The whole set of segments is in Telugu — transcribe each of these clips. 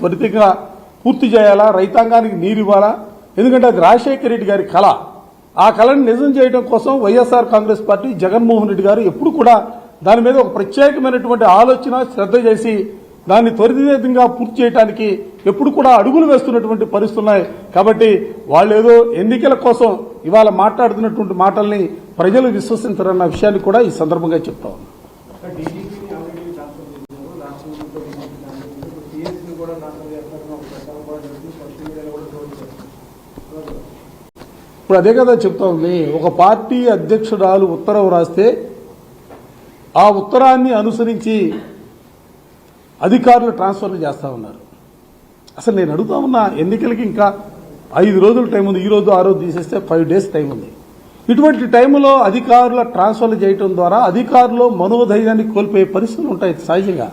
త్వరితగా పూర్తి చేయాలా? రైతాంగానికి నీరు ఇవ్వాలా? ఎందుకంటే అది రాజశేఖర రెడ్డి గారి కళ. ఆ కళను నిజం చేయడం కోసం YSR Congress party Jaganmohan Reddy గారు ఎప్పుడు కూడా దాని మీద ఒక ప్రత్యేకమైనటువంటి ఆలోచన శ్రద్ధ చేసి దాన్ని త్వరితగతిగా పూర్తి చేయడానికి ఎప్పుడు కూడా అడుగులు వేస్తున్నటువంటి పరిస్థితున్నాయి కాబట్టి వాళ్ళు ఏదో ఎన్నికల కోసం ఇవాళ మాట్లాడుతున్నటువంటి మాటల్ని ప్రజలు విశ్వసించరన్న విషయాన్ని కూడా ఈ సందర్భంగా చెప్తా ఉన్నాను డీజీపీని ఆల్రెడీ ట్రాన్స్ఫర్ చేశారు రాష్ట్రం నుండి డీజీపీ ట్రాన్స్ఫర్ చేశారు సిఎస్ని కూడా ట్రాన్స్ఫర్ చేస్తారని ఒక ప్రచారం కూడా జరిగింది సోషల్ మీడియాలో కూడా ట్రోల్ చేస్తారు ఇప్పుడు అదే కదా చెప్తా ఉంది. ఒక పార్టీ అధ్యక్షురాలు ఉత్తరం రాస్తే ఆ ఉత్తరాన్ని అనుసరించి అధికారులు ట్రాన్స్ఫర్లు చేస్తూ ఉన్నారు. అసలు నేను అడుగుతా ఉన్నా ఎన్నికలకి ఇంకా ఐదు రోజులు టైం ఉంది. ఈ రోజు ఆ రోజు తీసేస్తే ఫైవ్ డేస్ టైం ఉంది. ఇటువంటి టైంలో అధికారుల ట్రాన్స్ఫర్లు చేయటం ద్వారా అధికారులు మనోధైర్యాన్ని కోల్పోయే పరిస్థితులు ఉంటాయి సహజంగా.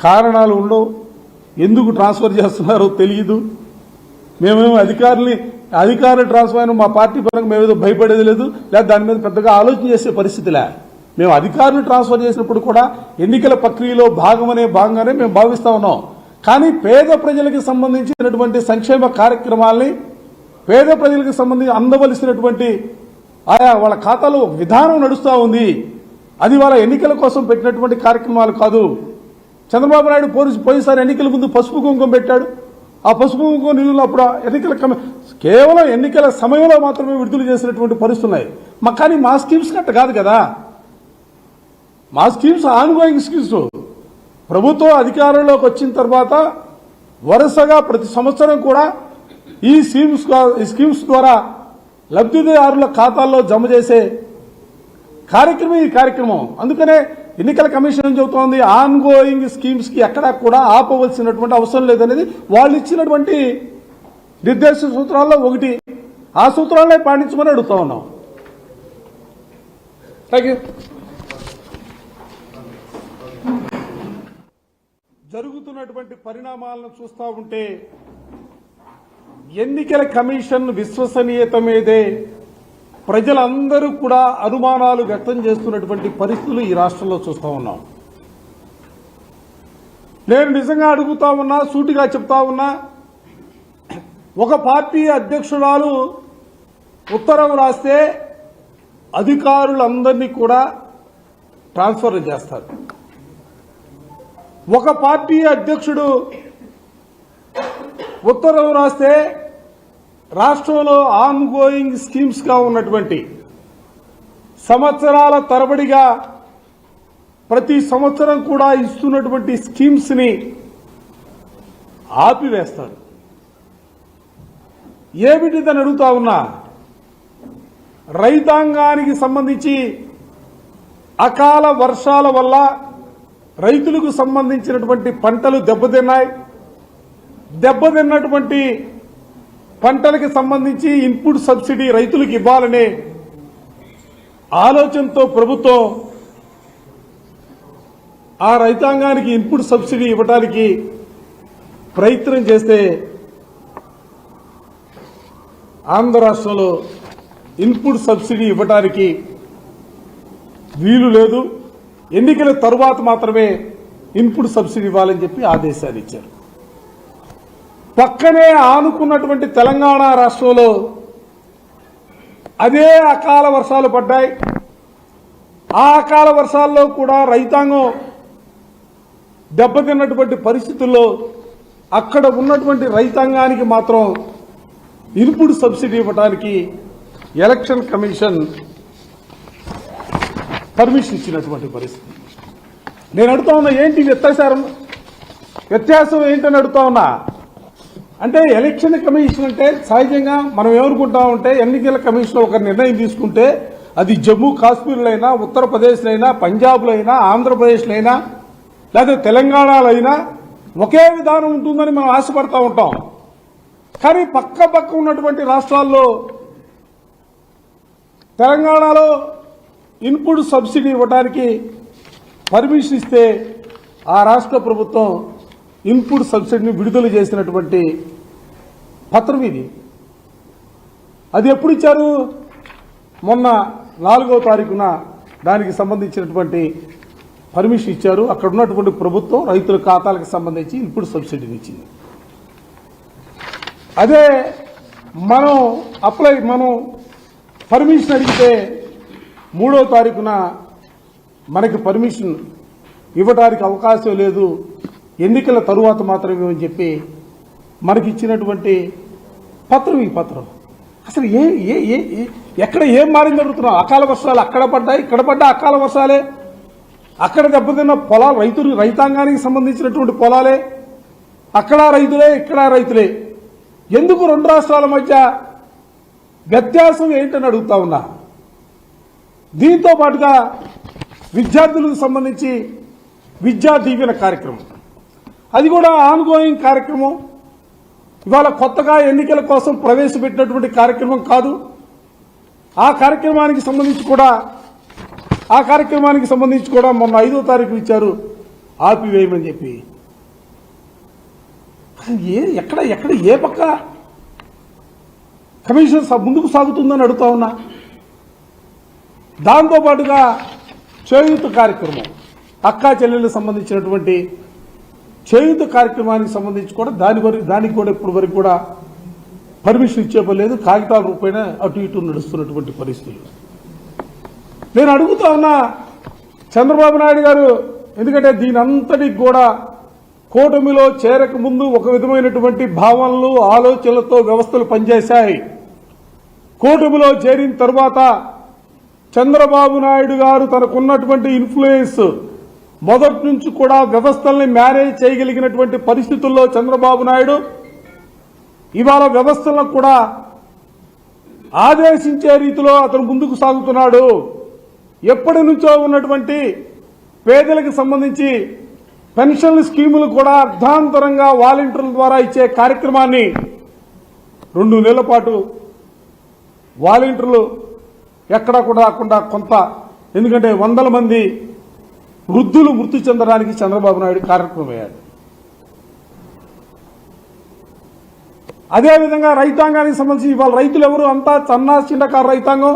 కారణాలు ఉండవు. ఎందుకు ట్రాన్స్ఫర్ చేస్తున్నారో తెలియదు. మేమేమో అధికారుల్ని అధికార ట్రాన్స్ఫర్ అయిన మా పార్టీ పరంగా మేమేదో భయపడేది లేదు లేదా దాని మీద పెద్దగా ఆలోచన చేసే పరిస్థితిలే. మేము అధికారులు ట్రాన్స్ఫర్ చేసినప్పుడు కూడా ఎన్నికల ప్రక్రియలో భాగమనే భాగంగానే మేము భావిస్తా ఉన్నాం. కానీ పేద ప్రజలకు సంబంధించినటువంటి సంక్షేమ కార్యక్రమాల్ని పేద ప్రజలకు సంబంధించి అందవలసినటువంటి ఆయా వాళ్ళ ఖాతాలో విధానం నడుస్తూ ఉంది. అది వాళ్ళ ఎన్నికల కోసం పెట్టినటువంటి కార్యక్రమాలు కాదు. చంద్రబాబు నాయుడు పోలీసు పోయినసారి ఎన్నికల ముందు పసుపు కుంకుమ పెట్టాడు. ఆ పసుపు కుంకుమ నిధులు అప్పుడు ఎన్నికల కేవలం ఎన్నికల సమయంలో మాత్రమే విడుదల చేసినటువంటి పరిస్థితులు ఉన్నాయి. మా కానీ మా స్కీమ్స్ కట్ట కాదు కదా. మా స్కీమ్స్ ఆన్గోయింగ్ స్కీమ్స్. ప్రభుత్వం అధికారంలోకి వచ్చిన తర్వాత వరుసగా ప్రతి సంవత్సరం కూడా ఈ స్కీమ్స్ ఈ స్కీమ్స్ ద్వారా లబ్ధిదారుల ఖాతాల్లో జమ చేసే కార్యక్రమం ఈ కార్యక్రమం. అందుకనే ఎన్నికల కమిషన్ ఏం చెబుతోంది? ఆన్ గోయింగ్ స్కీమ్స్కి ఎక్కడా కూడా ఆపవలసినటువంటి అవసరం లేదనేది వాళ్ళు ఇచ్చినటువంటి నిర్దేశ సూత్రాల్లో ఒకటి. ఆ సూత్రాలనే పాటించమని అడుగుతా ఉన్నాం. థ్యాంక్ యూ జరుగుతున్నటువంటి పరిణామాలను చూస్తా ఉంటే ఎన్నికల కమిషన్ విశ్వసనీయత మీదే ప్రజలందరూ కూడా అనుమానాలు వ్యక్తం చేస్తున్నటువంటి పరిస్థితులు ఈ రాష్ట్రంలో చూస్తూ ఉన్నాం. నేను నిజంగా అడుగుతా ఉన్నా సూటిగా చెప్తా ఉన్నా ఒక పార్టీ అధ్యక్షురాలు ఉత్తరం రాస్తే అధికారులందరినీ కూడా ట్రాన్స్ఫర్ చేస్తారు. ఒక పార్టీ అధ్యక్షుడు ఉత్తరం రాస్తే రాష్ట్రంలో ఆన్ గోయింగ్ స్కీమ్స్గా ఉన్నటువంటి సంవత్సరాల తరబడిగా ప్రతి సంవత్సరం కూడా ఇస్తున్నటువంటి స్కీమ్స్ని ఆపివేస్తారు ఏమిటిదని అడుగుతా ఉన్నా రైతాంగానికి సంబంధించి అకాల వర్షాల వల్ల రైతులకు సంబంధించినటువంటి పంటలు దెబ్బతిన్నాయి. దెబ్బతిన్నటువంటి పంటలకు సంబంధించి ఇన్పుట్ సబ్సిడీ రైతులకు ఇవ్వాలనే ఆలోచనతో ప్రభుత్వం ఆ రైతాంగానికి ఇన్పుట్ సబ్సిడీ ఇవ్వడానికి ప్రయత్నం చేస్తే ఆంధ్ర రాష్ట్రంలో ఇన్పుట్ సబ్సిడీ ఇవ్వడానికి వీలు లేదు. ఎన్నికల తరువాత మాత్రమే ఇన్పుట్ సబ్సిడీ ఇవ్వాలని చెప్పి ఆదేశాలు ఇచ్చారు. పక్కనే ఆనుకున్నటువంటి తెలంగాణ రాష్ట్రంలో అదే అకాల వర్షాలు పడ్డాయి. ఆ అకాల వర్షాల్లో కూడా రైతాంగం దెబ్బతిన్నటువంటి పరిస్థితుల్లో అక్కడ ఉన్నటువంటి రైతాంగానికి మాత్రం ఇన్పుట్ సబ్సిడీ ఇవ్వడానికి ఎలక్షన్ కమిషన్ పర్మిషన్ ఇచ్చినటువంటి పరిస్థితి. నేను అడుగుతా ఉన్నా ఏంటి వ్యత్యాసం వ్యత్యాసం ఏంటని అడుగుతా ఉన్నా? అంటే ఎలక్షన్ కమిషన్ అంటే సహజంగా మనం ఏమనుకుంటాం ఉంటే ఎన్నికల కమిషన్ ఒక నిర్ణయం తీసుకుంటే అది జమ్మూ కాశ్మీర్లో అయినా ఉత్తరప్రదేశ్లో అయినా పంజాబ్లో అయినా ఆంధ్రప్రదేశ్లో అయినా లేదా తెలంగాణలో అయినా ఒకే విధానం ఉంటుందని మనం ఆశపడతా ఉంటాం. కానీ పక్క పక్క ఉన్నటువంటి రాష్ట్రాల్లో తెలంగాణలో ఇన్పుట్ సబ్సిడీ ఇవ్వడానికి పర్మిషన్ ఇస్తే ఆ రాష్ట్ర ప్రభుత్వం ఇన్పుట్ సబ్సిడీని విడుదల చేసినటువంటి పత్రం ఇది. అది ఎప్పుడు ఇచ్చారు? మొన్న నాలుగో తారీఖున దానికి సంబంధించినటువంటి పర్మిషన్ ఇచ్చారు. అక్కడ ఉన్నటువంటి ప్రభుత్వం రైతుల ఖాతాలకు సంబంధించి ఇప్పుడు సబ్సిడీని ఇచ్చింది. అదే మనం అప్లై మనం పర్మిషన్ అడిగితే మూడో తారీఖున మనకి పర్మిషన్ ఇవ్వడానికి అవకాశం లేదు. ఎన్నికల తరువాత మాత్రమే అని చెప్పి మనకి ఇచ్చినటువంటి పత్రం ఈ పత్రం. అసలు ఏ ఏ ఏ ఎక్కడ ఏం మారింది అడుగుతున్నాం అకాల వర్షాలు అక్కడ పడ్డాయి ఇక్కడ పడ్డా అకాల వర్షాలే. అక్కడ దెబ్బతిన్న పొలాలు రైతులు రైతాంగానికి సంబంధించినటువంటి పొలాలే. అక్కడ రైతులే ఇక్కడ రైతులే. ఎందుకు రెండు రాష్ట్రాల మధ్య వ్యత్యాసం ఏంటని అడుగుతా ఉన్నా? దీంతో పాటుగా విద్యార్థులకు సంబంధించి విద్యా దీవెన కార్యక్రమం. అది కూడా ఆన్గోయింగ్ కార్యక్రమం. ఇవాళ కొత్తగా ఎన్నికల కోసం ప్రవేశపెట్టినటువంటి కార్యక్రమం కాదు. ఆ కార్యక్రమానికి సంబంధించి కూడా ఆ కార్యక్రమానికి సంబంధించి కూడా మొన్న ఐదో తారీఖు ఇచ్చారు ఆపివేయమని చెప్పి. ఏ ఎక్కడ ఎక్కడ ఏ పక్క కమిషన్ ముందుకు సాగుతుందని అడుగుతా ఉన్నా. దాంతోపాటుగా చేయూత కార్యక్రమం అక్కా చెల్లెళ్ళకి సంబంధించినటువంటి చేయూత కార్యక్రమానికి సంబంధించి కూడా దాని వరకు దానికి కూడా ఇప్పటి వరకు కూడా పర్మిషన్ ఇచ్చేపలేదు కాగితాల రూపైన అటు ఇటు నడుస్తున్నటువంటి పరిస్థితులు. నేను అడుగుతా ఉన్నా చంద్రబాబు నాయుడు గారు ఎందుకంటే దీని అంతటికి కూడా కూటమిలో చేరక ముందు ఒక విధమైనటువంటి భావనలు ఆలోచనలతో వ్యవస్థలు పనిచేశాయి. కూటమిలో చేరిన తర్వాత చంద్రబాబు నాయుడు గారు తనకున్నటువంటి ఇన్ఫ్లుయెన్స్ మొదటి నుంచి కూడా వ్యవస్థల్ని మేనేజ్ చేయగలిగినటువంటి పరిస్థితుల్లో చంద్రబాబు నాయుడు ఇవాళ వ్యవస్థలను కూడా ఆదేశించే రీతిలో అతను ముందుకు సాగుతున్నాడు. ఎప్పటి నుంచో ఉన్నటువంటి పేదలకు సంబంధించి పెన్షన్ స్కీములు కూడా అర్ధాంతరంగా వాలంటీర్ల ద్వారా ఇచ్చే కార్యక్రమాన్ని రెండు నెలల పాటు వాలంటీర్లు ఎక్కడా కూడా రాకుండా కొంత ఎందుకంటే వందల మంది వృద్ధులు మృతి చెందడానికి చంద్రబాబు నాయుడు కార్యక్రమం అదేవిధంగా రైతాంగానికి సంబంధించి ఇవాళ రైతులు ఎవరు? అంతా చన్నా చిన్నకారు రైతాంగం.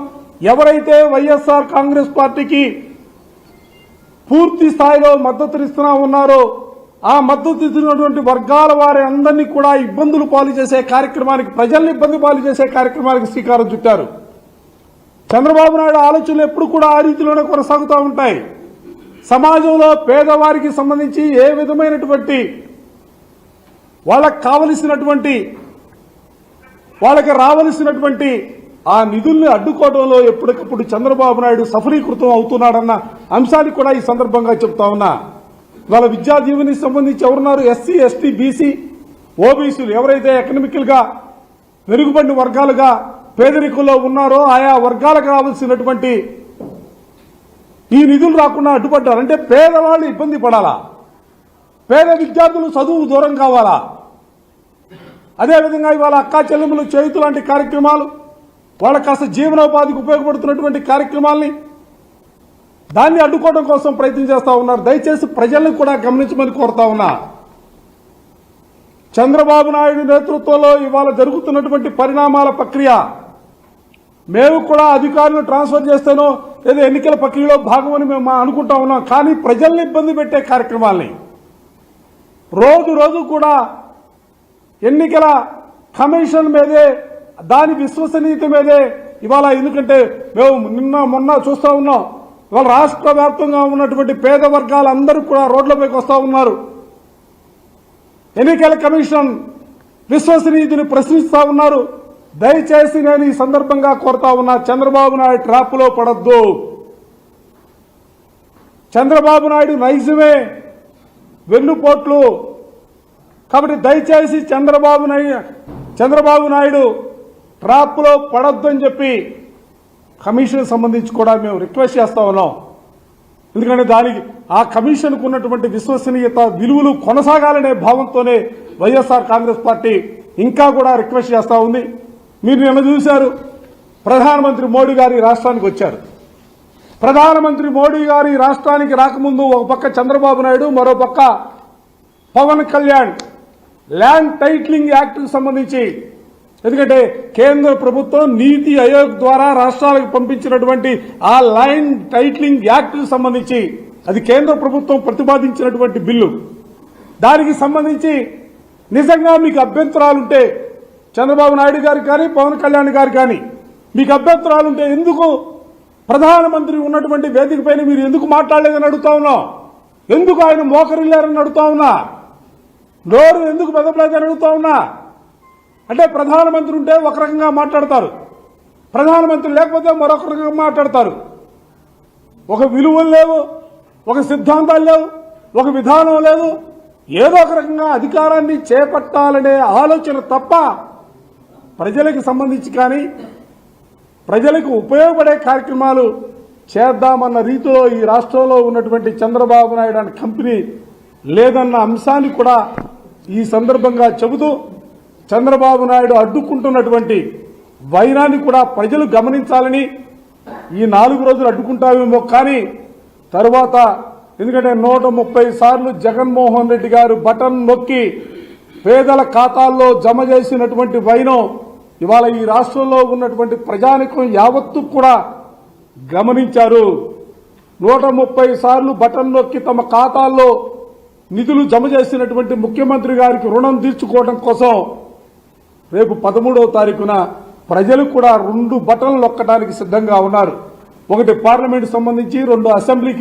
ఎవరైతే వైఎస్ఆర్ కాంగ్రెస్ పార్టీకి పూర్తి స్థాయిలో మద్దతునిస్తున్నా ఉన్నారో ఆ మద్దతు ఇస్తున్నటువంటి వర్గాల వారి అందరినీ కూడా ఇబ్బందులు పాలు చేసే కార్యక్రమానికి ప్రజల్ని ఇబ్బంది పాలు చేసే కార్యక్రమానికి శ్రీకారం చుట్టారు. చంద్రబాబు నాయుడు ఆలోచనలు ఎప్పుడు కూడా ఆ రీతిలోనే కొనసాగుతూ ఉంటాయి. సమాజంలో పేదవారికి సంబంధించి ఏ విధమైనటువంటి వాళ్ళకి కావలసినటువంటి వాళ్ళకి రావలసినటువంటి ఆ నిధుల్ని అడ్డుకోవడంలో ఎప్పటికప్పుడు చంద్రబాబు నాయుడు సఫలీకృతం అవుతున్నాడన్న అంశాన్ని కూడా ఈ సందర్భంగా చెప్తా ఉన్నా. వాళ్ళ విద్యా దీవెనికి సంబంధించి ఎవరున్నారు? ఎస్సీ ఎస్టీ బీసీ ఓబీసీలు ఎవరైతే ఎకనమికల్గా మెరుగుపడిన వెనుకబడిన వర్గాలుగా పేదరికంలో ఉన్నారో ఆయా వర్గాలకు రావాల్సినటువంటి ఈ నిధులు రాకుండా అడ్డుపడ్డారు అంటే పేదవాళ్ళు ఇబ్బంది పడాలా? పేద విద్యార్థులు చదువు దూరం కావాలా? అదేవిధంగా ఇవాళ అక్కా చెల్లెములు చేయుతు లాంటి కార్యక్రమాలు వాళ్ళ కాస్త జీవనోపాధికి ఉపయోగపడుతున్నటువంటి కార్యక్రమాల్ని దాన్ని అడ్డుకోవడం కోసం ప్రయత్నం చేస్తా ఉన్నారు. దయచేసి ప్రజల్ని కూడా గమనించమని కోరుతా ఉన్నా. చంద్రబాబు నాయుడు నేతృత్వంలో ఇవాళ జరుగుతున్నటువంటి పరిణామాల ప్రక్రియ మేము కూడా అధికారులు ట్రాన్స్ఫర్ చేస్తేనో లేదా ఎన్నికల ప్రక్రియలో భాగమని మేము అనుకుంటా ఉన్నాం. కానీ ప్రజల్ని ఇబ్బంది పెట్టే కార్యక్రమాల్ని. రోజు రోజు కూడా ఎన్నికల కమిషన్ మీదే దాని విశ్వసనీయత మీదే ఇవాళ ఎందుకంటే మేము నిన్న మొన్న చూస్తూ ఉన్నాం. ఇవాళ రాష్ట్ర వ్యాప్తంగా ఉన్నటువంటి పేద వర్గాలందరూ కూడా రోడ్లపైకి వస్తూ ఉన్నారు. ఎన్నికల కమిషన్ విశ్వసనీయతని ప్రశ్నిస్తూ ఉన్నారు. దయచేసి నేను ఈ సందర్భంగా కోరుతా ఉన్నా చంద్రబాబు నాయుడు ట్రాప్లో పడద్దు. చంద్రబాబు నాయుడు నైజమే. వెన్నుపోట్లు. కాబట్టి దయచేసి చంద్రబాబు నాయుడు చంద్రబాబు నాయుడు ట్రాప్లో పడొద్దు అని చెప్పి కమిషన్ సంబంధించి కూడా మేము రిక్వెస్ట్ చేస్తా ఉన్నాం. ఎందుకంటే దానికి ఆ కమిషన్కు ఉన్నటువంటి విశ్వసనీయత విలువలు కొనసాగాలనే భావంతోనే వైఎస్ఆర్ కాంగ్రెస్ పార్టీ ఇంకా కూడా రిక్వెస్ట్ చేస్తూ ఉంది. మీరు నిన్న చూశారు ప్రధానమంత్రి మోడీ గారి రాష్ట్రానికి వచ్చారు. ప్రధానమంత్రి మోడీ గారి రాష్ట్రానికి రాకముందు ఒక పక్క చంద్రబాబు నాయుడు మరో పక్క పవన్ కళ్యాణ్. ల్యాండ్ టైట్లింగ్ యాక్ట్కి సంబంధించి. ఎందుకంటే కేంద్ర ప్రభుత్వం నీతి ఆయోగ్ ద్వారా రాష్ట్రాలకు పంపించినటువంటి ఆ ల్యాండ్ టైట్లింగ్ యాక్ట్కి సంబంధించి అది కేంద్ర ప్రభుత్వం ప్రతిపాదించినటువంటి బిల్లు. దానికి సంబంధించి నిజంగా మీకు అభ్యంతరాలుంటే చంద్రబాబు నాయుడు గారికి కానీ పవన్ కళ్యాణ్ గారు కానీ మీకు అభ్యంతరాలుంటే ఎందుకు ప్రధానమంత్రి ఉన్నటువంటి వేదికపైన మీరు ఎందుకు మాట్లాడలేదని అడుగుతా ఉన్నాం ఎందుకు ఆయన మోకరిల్లారని అడుగుతా ఉన్నా? నోరు ఎందుకు పెదపలేదని అడుగుతా ఉన్నా? అంటే ప్రధానమంత్రి ఉంటే ఒక రకంగా మాట్లాడతారు. ప్రధానమంత్రి లేకపోతే మరొక రకంగా మాట్లాడతారు. ఒక విలువలు లేవు ఒక సిద్ధాంతాలు లేవు ఒక విధానం లేదు. ఏదో ఒక రకంగా అధికారాన్ని చేపట్టాలనే ఆలోచన తప్ప ప్రజలకు సంబంధించి కానీ ప్రజలకు ఉపయోగపడే కార్యక్రమాలు చేద్దామన్న రీతిలో ఈ రాష్ట్రంలో ఉన్నటువంటి చంద్రబాబు నాయుడు అనే కంపెనీ లేదన్న అంశాన్ని కూడా ఈ సందర్భంగా చెబుతూ చంద్రబాబు నాయుడు అడ్డుకుంటున్నటువంటి వైరాన్ని కూడా ప్రజలు గమనించాలని ఈ నాలుగు రోజులు అడ్డుకుంటామేమో కానీ తరువాత ఎందుకంటే నూట ముప్పై సార్లు జగన్మోహన్ రెడ్డి గారు బటన్ నొక్కి పేదల ఖాతాల్లో జమ చేసినటువంటి వైనం ఇవాళ ఈ రాష్ట్రంలో ఉన్నటువంటి ప్రజానికం యావత్తు కూడా గమనించారు. నూట ముప్పై సార్లు బటన్ నొక్కి తమ ఖాతాల్లో నిధులు జమ చేసినటువంటి ముఖ్యమంత్రి గారికి రుణం తీర్చుకోవడం కోసం రేపు పదమూడవ తారీఖున ప్రజలు కూడా రెండు బటన్లు నొక్కడానికి సిద్ధంగా ఉన్నారు. ఒకటి పార్లమెంట్ సంబంధించి రెండు అసెంబ్లీకి